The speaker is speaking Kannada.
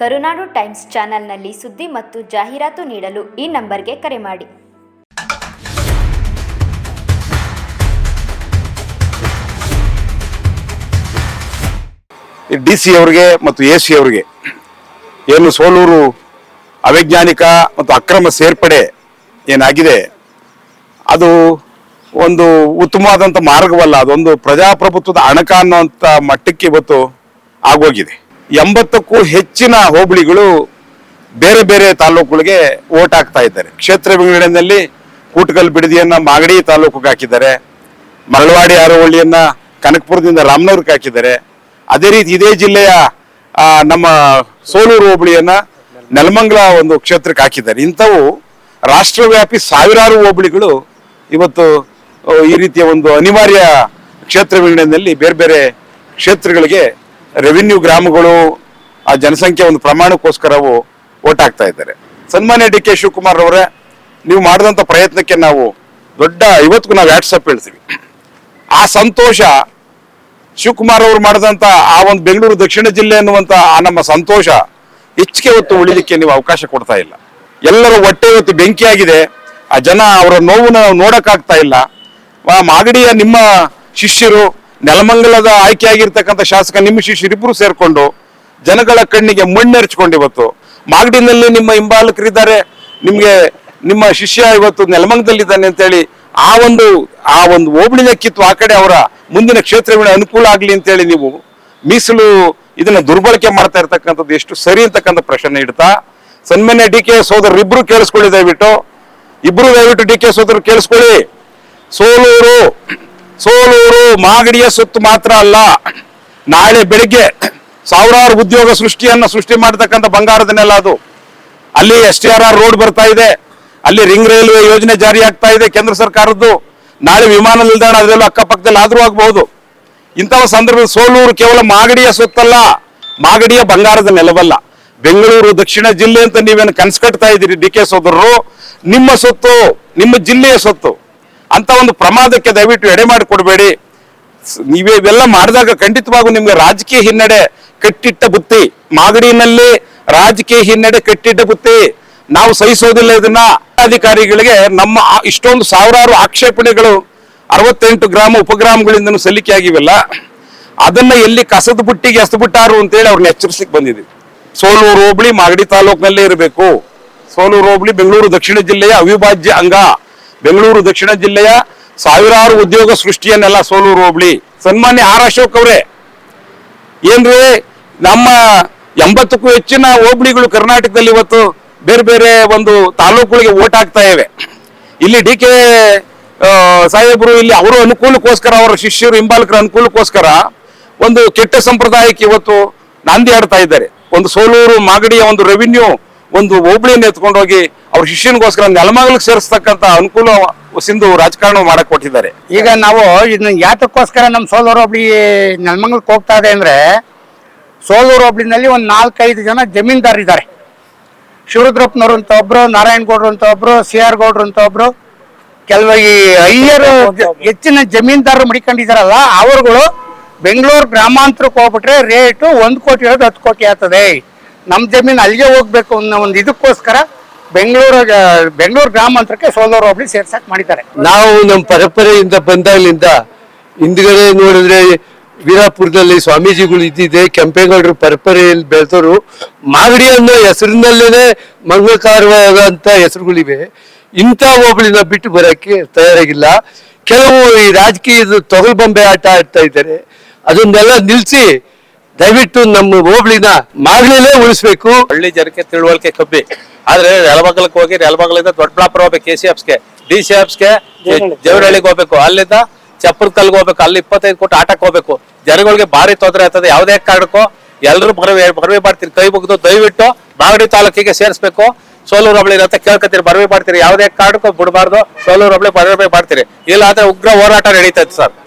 ಕರುನಾಡು ಟೈಮ್ಸ್ ಚಾನೆಲ್ನಲ್ಲಿ ಸುದ್ದಿ ಮತ್ತು ಜಾಹೀರಾತು ನೀಡಲು ಈ ನಂಬರ್ಗೆ ಕರೆ ಮಾಡಿ. ಡಿ ಸಿ ಅವರಿಗೆ ಮತ್ತು ಎ ಸಿ ಅವರಿಗೆ ಏನು ಸೋಲೂರು ಅವೈಜ್ಞಾನಿಕ ಮತ್ತು ಅಕ್ರಮ ಸೇರ್ಪಡೆ ಏನಾಗಿದೆ, ಅದು ಒಂದು ಉತ್ತಮವಾದಂಥ ಮಾರ್ಗವಲ್ಲ, ಅದೊಂದು ಪ್ರಜಾಪ್ರಭುತ್ವದ ಅಣಕ ಅನ್ನುವಂಥ ಮಟ್ಟಕ್ಕೆ ಇವತ್ತು ಆಗೋಗಿದೆ. ಎಂಬತ್ತಕ್ಕೂ ಹೆಚ್ಚಿನ ಹೋಬಳಿಗಳು ಬೇರೆ ಬೇರೆ ತಾಲೂಕುಗಳಿಗೆ ಓಟ್ ಹಾಕ್ತಾ ಇದ್ದಾರೆ. ಕ್ಷೇತ್ರ ವಿಂಗಡಣೆಯಲ್ಲಿ ಕೂಟಗಲ್ ಬಿಡದಿಯನ್ನ ಮಾಗಡಿ ತಾಲೂಕಿಗೆ ಹಾಕಿದ್ದಾರೆ. ಮರಳವಾಡಿ ಆರೋಹಳ್ಳಿಯನ್ನ ಕನಕಪುರದಿಂದ ರಾಮನಗರಕ್ಕೆ ಹಾಕಿದ್ದಾರೆ. ಅದೇ ರೀತಿ ಇದೇ ಜಿಲ್ಲೆಯ ನಮ್ಮ ಸೋಲೂರು ಹೋಬಳಿಯನ್ನ ನೆಲಮಂಗಲ ಒಂದು ಕ್ಷೇತ್ರಕ್ಕೆ ಹಾಕಿದ್ದಾರೆ. ಇಂಥವು ರಾಷ್ಟ್ರವ್ಯಾಪಿ ಸಾವಿರಾರು ಹೋಬಳಿಗಳು ಇವತ್ತು ಈ ರೀತಿಯ ಒಂದು ಅನಿವಾರ್ಯ ಕ್ಷೇತ್ರ ವಿಂಗಡಣೆಯಲ್ಲಿ ಬೇರೆ ಬೇರೆ ಕ್ಷೇತ್ರಗಳಿಗೆ ರೆವಿನ್ಯೂ ಗ್ರಾಮಗಳು ಆ ಜನಸಂಖ್ಯೆ ಒಂದು ಪ್ರಮಾಣಕ್ಕೋಸ್ಕರವು ಓಟ್ ಇದ್ದಾರೆ. ಸನ್ಮಾನ್ಯ ಡಿ ಕೆ ಶಿವಕುಮಾರ್ ಅವರೇ ನೀವು ಮಾಡಿದಂಥ ಪ್ರಯತ್ನಕ್ಕೆ ನಾವು ದೊಡ್ಡ, ಇವತ್ತಿಗೂ ನಾವು ವ್ಯಾಟ್ಸಪ್ ಹೇಳ್ತೀವಿ. ಆ ಸಂತೋಷ ಶಿವಕುಮಾರ್ ಅವರು ಮಾಡಿದಂಥ ಆ ಒಂದು ಬೆಂಗಳೂರು ದಕ್ಷಿಣ ಜಿಲ್ಲೆ ಅನ್ನುವಂಥ ಆ ನಮ್ಮ ಸಂತೋಷ ಹೆಚ್ಚಿಗೆ ಹೊತ್ತು ಉಳಿಲಿಕ್ಕೆ ನೀವು ಅವಕಾಶ ಕೊಡ್ತಾ ಇಲ್ಲ. ಎಲ್ಲರ ಹೊಟ್ಟೆ ಇವತ್ತು ಬೆಂಕಿಯಾಗಿದೆ. ಆ ಜನ ಅವರ ನೋವನ್ನು ನಾವು ನೋಡಕ್ಕಾಗ್ತಾ ಇಲ್ಲ. ಮಾಗಡಿಯ ನಿಮ್ಮ ಶಿಷ್ಯರು ನೆಲಮಂಗಲದ ಆಯ್ಕೆಯಾಗಿರ್ತಕ್ಕಂಥ ಶಾಸಕ ನಿಮಿಷಿ ಶಿರಿಪುರು ಸೇರ್ಕೊಂಡು ಜನಗಳ ಕಣ್ಣಿಗೆ ಮಣ್ಣೆರ್ಚ್ಕೊಂಡು ಇವತ್ತು. ಮಾಗಡಿನಲ್ಲಿ ನಿಮ್ಮ ಹಿಂಬಾಲಕರಿದ್ದಾರೆ. ನಿಮಗೆ ನಿಮ್ಮ ಶಿಷ್ಯ ಇವತ್ತು ನೆಲಮಂಗದಲ್ಲಿದ್ದಾನೆ ಅಂತೇಳಿ ಆ ಒಂದು ಆ ಒಂದು ಹೋಬಳಿನ ಕಿತ್ತು ಆ ಕಡೆ ಅವರ ಮುಂದಿನ ಕ್ಷೇತ್ರಗಳ ಅನುಕೂಲ ಆಗಲಿ ಅಂತೇಳಿ ನೀವು ಮೀಸಲು ಇದನ್ನ ದುರ್ಬಳಕೆ ಮಾಡ್ತಾ ಇರ್ತಕ್ಕಂಥದ್ದು ಎಷ್ಟು ಸರಿ ಅಂತಕ್ಕಂಥ ಪ್ರಶ್ನೆ ಇಡ್ತಾ. ಸನ್ಮಾನ್ಯ ಡಿ ಕೆ ಸೋದರರು ಇಬ್ರು ಕೇಳಿಸ್ಕೊಳ್ಳಿ ದಯವಿಟ್ಟು. ಇಬ್ರು ದಯವಿಟ್ಟು ಡಿ ಕೆ ಸೋದರರು ಕೇಳಿಸ್ಕೊಳ್ಳಿ. ಸೋಲೂರು ಸೋಲೂರು ಮಾಗಡಿಯ ಸುತ್ತು ಮಾತ್ರ ಅಲ್ಲ, ನಾಳೆ ಬೆಳಿಗ್ಗೆ ಸಾವಿರಾರು ಉದ್ಯೋಗ ಸೃಷ್ಟಿಯನ್ನ ಸೃಷ್ಟಿ ಮಾಡತಕ್ಕಂಥ ಬಂಗಾರದ ನೆಲ ಅದು. ಅಲ್ಲಿ S T R R road ಬರ್ತಾ ಇದೆ, ಅಲ್ಲಿ ರಿಂಗ್ ರೈಲ್ವೆ ಯೋಜನೆ ಜಾರಿ ಆಗ್ತಾ ಇದೆ ಕೇಂದ್ರ ಸರ್ಕಾರದ್ದು. ನಾಳೆ ವಿಮಾನ ನಿಲ್ದಾಣ ಅದೆಲ್ಲ ಅಕ್ಕಪಕ್ಕದಲ್ಲಿ ಆದರೂ ಆಗಬಹುದು. ಇಂತಹ ಸಂದರ್ಭದಲ್ಲಿ ಸೋಲೂರು ಕೇವಲ ಮಾಗಡಿಯ ಸುತ್ತಲ್ಲ ಮಾಗಡಿಯ ಬಂಗಾರದ ನೆಲವಲ್ಲ. ಬೆಂಗಳೂರು ದಕ್ಷಿಣ ಜಿಲ್ಲೆ ಅಂತ ನೀವೇನು ಕನ್ಸು ಕಟ್ತಾ ಇದ್ದೀರಿ ಡಿ ಕೆ ಸೋದರರು? ನಿಮ್ಮ ಸೊತ್ತು ನಿಮ್ಮ ಜಿಲ್ಲೆಯ ಸೊತ್ತು ಅಂತ ಒಂದು ಪ್ರಮಾದಕ್ಕೆ ದಯವಿಟ್ಟು ಎಡೆ ಮಾಡಿಕೊಡ್ಬೇಡಿ. ನೀವೇ ಇವೆಲ್ಲ ಮಾಡಿದಾಗ ಖಂಡಿತವಾಗೂ ನಿಮ್ಗೆ ರಾಜಕೀಯ ಹಿನ್ನಡೆ ಕಟ್ಟಿಟ್ಟ ಬುತ್ತಿ. ಮಾಗಡಿನಲ್ಲಿ ರಾಜಕೀಯ ಹಿನ್ನಡೆ ಕಟ್ಟಿಟ್ಟ ಬುತ್ತಿ. ನಾವು ಸಹಿಸೋದಿಲ್ಲ ಇದನ್ನ. ಅಧಿಕಾರಿಗಳಿಗೆ ನಮ್ಮ ಇಷ್ಟೊಂದು ಸಾವಿರಾರು ಆಕ್ಷೇಪಣೆಗಳು, ಅರವತ್ತೆಂಟು ಗ್ರಾಮ ಉಪಗ್ರಾಮಗಳಿಂದ ಸಲ್ಲಿಕೆ ಆಗಿವೆಲ್ಲ. ಅದನ್ನ ಎಲ್ಲಿ ಕಸದ ಬುಟ್ಟಿಗೆ ಎಸೆದ್ಬಿಟ್ಟಾರು ಅಂತೇಳಿ ಅವ್ರನ್ನ ಎಚ್ಚರಿಸ್ಲಿಕ್ಕೆ ಬಂದಿದೆ ಸೋಲೂರು ಹೋಬಳಿ ಮಾಗಡಿ ತಾಲೂಕಿನಲ್ಲೇ ಇರಬೇಕು. ಸೋಲೂರು ಹೋಬಳಿ ಬೆಂಗಳೂರು ದಕ್ಷಿಣ ಜಿಲ್ಲೆಯ ಅವಿಭಾಜ್ಯ ಅಂಗ. ಬೆಂಗಳೂರು ದಕ್ಷಿಣ ಜಿಲ್ಲೆಯ ಸಾವಿರಾರು ಉದ್ಯೋಗ ಸೃಷ್ಟಿಯನ್ನೆಲ್ಲ ಸೋಲೂರು ಹೋಬಳಿ. ಸನ್ಮಾನ್ಯ ಆರ್ ಅಶೋಕ್ ಅವರೇ. ಏನ್ರಿ, ನಮ್ಮ ಎಂಬತ್ತಕ್ಕೂ ಹೆಚ್ಚಿನ ಹೋಬಳಿಗಳು ಕರ್ನಾಟಕದಲ್ಲಿ ಇವತ್ತು ಬೇರೆ ಬೇರೆ ಒಂದು ತಾಲೂಕುಗಳಿಗೆ ಓಟ್ ಆಗ್ತಾ ಇವೆ. ಇಲ್ಲಿ ಡಿ ಕೆ ಸಾಹೇಬರು ಇಲ್ಲಿ ಅವರ ಅನುಕೂಲಕ್ಕೋಸ್ಕರ, ಅವರ ಶಿಷ್ಯರು ಹಿಂಬಾಲಕರ ಅನುಕೂಲಕ್ಕೋಸ್ಕರ ಒಂದು ಕೆಟ್ಟ ಸಂಪ್ರದಾಯಕ್ಕೆ ಇವತ್ತು ನಾಂದಿ ಆಡ್ತಾ ಇದ್ದಾರೆ. ಒಂದು ಸೋಲೂರು ಮಾಗಡಿಯ ಒಂದು ರೆವಿನ್ಯೂ ಒಂದು ಹೋಬಳಿಯನ್ನು ಎತ್ಕೊಂಡು ಹೋಗಿ ಅವ್ರ ಶಿಷ್ಯನಿಗೋಸ್ಕರ ನೆಲಮಗಲಿಗೆ ಸೇರಿಸ್ತಕ್ಕಂತ ಅನುಕೂಲ ಸಿಂಧು ರಾಜಕಾರಣ ಮಾಡಕ್ ಕೊಟ್ಟಿದ್ದಾರೆ. ಈಗ ನಾವು ಇದನ್ನ ಯಾತಕ್ಕೋಸ್ಕರ ನಮ್ಮ ಸೋಲೂರು ಹೋಬಳಿ ನೆಲಮಂಗಲಕ್ಕೆ ಹೋಗ್ತಾ ಇದೆ ಅಂದ್ರೆ ಸೋಲೂರು ಹೋಬಳಿನಲ್ಲಿ ಒಂದು ನಾಲ್ಕೈದು ಜನ ಜಮೀನ್ದಾರ್ ಇದ್ದಾರೆ. ಶಿವರುದ್ರಪ್ಪನವ್ರು ಅಂತ ಒಬ್ರು ನಾರಾಯಣ ಗೌಡ್ರು ಅಂತ ಒಬ್ರು ಸಿ ಆರ್ ಗೌಡ್ರು ಅಂತ ಒಬ್ರು, ಕೆಲವು ಈ ಅಯ್ಯರು ಹೆಚ್ಚಿನ ಜಮೀನ್ದಾರರು ಮಡಿಕೊಂಡಿದಾರಲ್ಲ ಅವರುಗಳು ಬೆಂಗಳೂರು ಗ್ರಾಮಾಂತರಕ್ಕೆ ಹೋಗ್ಬಿಟ್ರೆ ರೇಟು ಒಂದು ಕೋಟಿ ಇರೋದು ಹತ್ತು ಕೋಟಿ ಆಗ್ತದೆ. ನಮ್ಮ ಜಮೀನು ಅಲ್ಲಿಗೆ ಹೋಗ್ಬೇಕು ಅನ್ನೋ ಒಂದು ಇದಕ್ಕೋಸ್ಕರ ಬೆಂಗಳೂರು ಬೆಂಗಳೂರು ಗ್ರಾಮಾಂತರಕ್ಕೆ ಸೋಲೋರ್ ಹೋಬಳಿ ಸೇರ್ಸಕ್ ಮಾಡಿದ್ದಾರೆ. ನಾವು ನಮ್ಮ ಪರಂಪರೆಯಿಂದ ಬಂದಾಗಲಿಂದ ಹಿಂದ್ಗಡೆ ನೋಡಿದ್ರೆ ವೀರಾಪುರದಲ್ಲಿ ಸ್ವಾಮೀಜಿಗಳು ಇದ್ದಿದೆ ಕೆಂಪೇಗೌಡರು ಪರಂಪರೆಯಲ್ಲಿ ಬೆಳೆದವರು. ಮಾಗಡಿ ಅನ್ನೋ ಹೆಸರಿನಲ್ಲೇನೆ ಮಂಗಳಕಾರವಾದಂತ ಹೆಸರುಗಳಿವೆ. ಇಂಥ ಹೋಬಳಿನ ಬಿಟ್ಟು ಬರೋಕ್ಕೆ ತಯಾರಾಗಿಲ್ಲ. ಕೆಲವು ಈ ರಾಜಕೀಯದ ತೊಗಲ್ ಬೊಂಬೆ ಆಟ ಆಡ್ತಾ ಇದ್ದಾರೆ. ಅದನ್ನೆಲ್ಲ ನಿಲ್ಲಿಸಿ ದಯವಿಟ್ಟು ನಮ್ಮ ಹೋಬಳಿನ ಮಾಗಡಿಲೇ ಉಳಿಸ್ಬೇಕು. ಹಳ್ಳಿ ಜನಕ್ಕೆ ತಿಳುವಳಿಕೆ ಕಮ್ಮಿ. ಆದ್ರೆ ನೆಲಮಂಗಲಕ್ಕೆ ಹೋಗಿ ನೆಲಮಂಗಲಿಂದ ದೊಡ್ಡಬಳ್ಳಾಪುರ ಹೋಗ್ಬೇಕು ಕೆ ಸಿ ಎಫ್ಸ್ಗೆ ಡಿ ಸಿ ಎಫ್ಸ್ಗೆ ದೇವರಹಳ್ಳಿಗೆ ಹೋಗ್ಬೇಕು. ಅಲ್ಲಿಂದ ಚಪ್ಪರಕಲ್ಗೆ ಹೋಗ್ಬೇಕು. ಅಲ್ಲಿ ಇಪ್ಪತ್ತೈದು ಕೋಟಿ ಆಟಕ್ಕೆ ಹೋಗ್ಬೇಕು. ಜನಗಳಿಗೆ ಭಾರಿ ತೊಂದರೆ ಆಗ್ತದೆ. ಯಾವುದೇ ಕಾರಣಕ್ಕೂ ಎಲ್ಲರೂ ಮನವಿ ಮನವಿ ಮಾಡ್ತೀರಿ. ಕೈ ಮುಗಿದು ದಯವಿಟ್ಟು ಮಾಗಡಿ ತಾಲೂಕಿಗೆ ಸೇರಿಸ್ಬೇಕು. ಸೋಲೂರು ಹಬ್ಳಿ ಅಂತ ಕೇಳ್ಕೊತೀರಿ ಮನವಿ ಮಾಡ್ತೀರಿ. ಯಾವುದೇ ಕಾರಣಕ್ಕೂ ಬಿಡಬಾರ್ದು. ಸೋಲೂರು ಹಬ್ಳಿ ಮನವಿ ಮಾಡ್ತೀರಿ. ಇಲ್ಲ ಅಂದ್ರೆ ಉಗ್ರ ಹೋರಾಟ ನಡೀತೈತೆ ಸರ್.